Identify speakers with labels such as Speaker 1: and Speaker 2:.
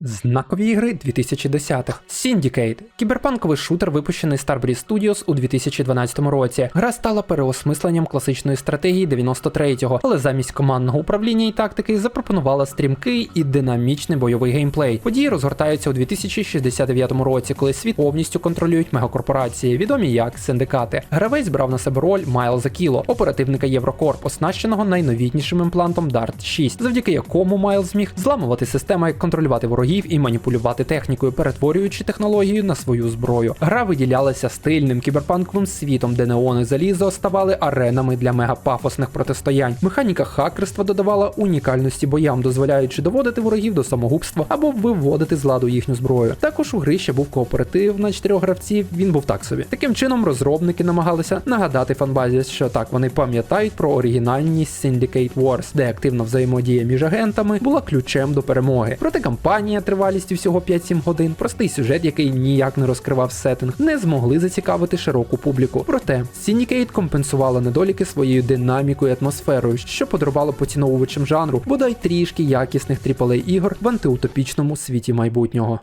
Speaker 1: Знакові ігри 2010-х. Syndicate – кіберпанковий шутер, випущений Starbreeze Studios у 2012 році. Гра стала переосмисленням класичної стратегії 93-го, але замість командного управління і тактики запропонувала стрімкий і динамічний бойовий геймплей. Події розгортаються у 2069 році, коли світ повністю контролюють мегакорпорації, відомі як синдикати. Гравець брав на себе роль Майлза Кіло, оперативника Єврокорп, оснащеного найновітнішим імплантом Dart 6, завдяки якому Майлз зміг зламувати системи, контролювати ворогів і маніпулювати технікою, перетворюючи технологію на свою зброю. Гра виділялася стильним кіберпанковим світом, де неони залізо ставали аренами для мегапафосних протистоянь. Механіка хакерства додавала унікальності боям, дозволяючи доводити ворогів до самогубства або виводити з ладу їхню зброю. Також у гри ще був кооператив на чотирьох гравців. Він був так собі. Таким чином, розробники намагалися нагадати фанбазі, що так вони пам'ятають про оригінальність Syndicate Wars, де активна взаємодія між агентами була ключем до перемоги. Проте кампанія тривалістю всього 5-7 годин, простий сюжет, який ніяк не розкривав сеттинг, не змогли зацікавити широку публіку. Проте Syndicate компенсувала недоліки своєю динамікою і атмосферою, що подарувало поціновувачам жанру бодай трішки якісних AAA ігор в антиутопічному світі майбутнього.